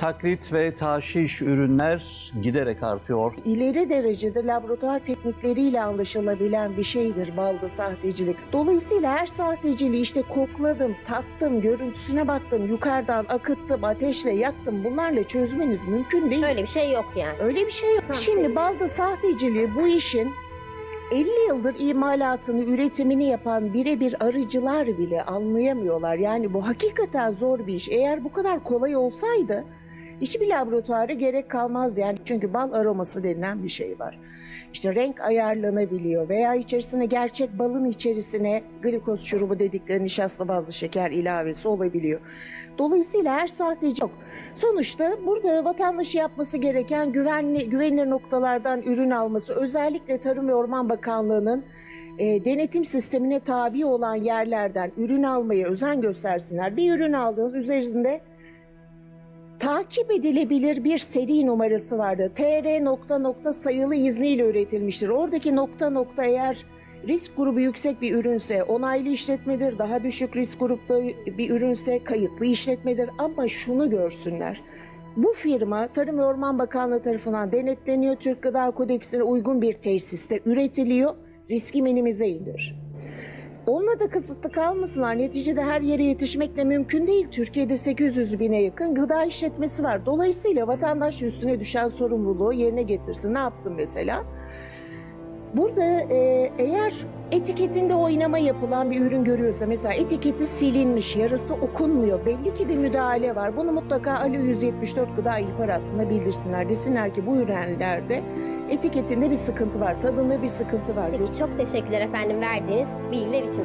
Taklit ve taşiş ürünler giderek artıyor. ileri derecede laboratuvar teknikleriyle anlaşılabilen bir şeydir balda sahtecilik. Dolayısıyla her sahteciliği işte kokladım, tattım, görüntüsüne baktım, yukarıdan akıttım, ateşle yaktım bunlarla çözmeniz mümkün değil. Öyle bir şey yok yani. Öyle bir şey yok. Tamam. Şimdi balda sahteciliği bu işin 50 yıldır imalatını, üretimini yapan birebir arıcılar bile anlayamıyorlar. Yani bu hakikaten zor bir iş. Eğer bu kadar kolay olsaydı hiçbir laboratuvara gerek kalmaz yani. Çünkü bal aroması denilen bir şey var. İşte renk ayarlanabiliyor veya içerisine gerçek balın içerisine glikoz şurubu dedikleri nişasta bazlı şeker ilavesi olabiliyor. Dolayısıyla her sahteci yok. Sonuçta burada vatandaşı yapması gereken güvenli, güvenilir noktalardan ürün alması, özellikle Tarım ve Orman Bakanlığı'nın e, denetim sistemine tabi olan yerlerden ürün almaya özen göstersinler. Bir ürün aldığınız üzerinde takip edilebilir bir seri numarası vardı. TR nokta nokta sayılı izniyle üretilmiştir. Oradaki nokta nokta eğer risk grubu yüksek bir ürünse onaylı işletmedir. Daha düşük risk grupta bir ürünse kayıtlı işletmedir. Ama şunu görsünler. Bu firma Tarım ve Orman Bakanlığı tarafından denetleniyor. Türk Gıda Kodeksine uygun bir tesiste üretiliyor. Riski minimize indir. Onunla da kısıtlı kalmasınlar. Neticede her yere yetişmek de mümkün değil. Türkiye'de 800 bine yakın gıda işletmesi var. Dolayısıyla vatandaş üstüne düşen sorumluluğu yerine getirsin. Ne yapsın mesela? Burada e, eğer etiketinde oynama yapılan bir ürün görüyorsa mesela etiketi silinmiş, yarısı okunmuyor. Belli ki bir müdahale var. Bunu mutlaka Ali 174 gıda ihbar hattına bildirsinler. Desinler ki bu ürünlerde etiketinde bir sıkıntı var, tadında bir sıkıntı var. Peki çok teşekkürler efendim verdiğiniz bilgiler için.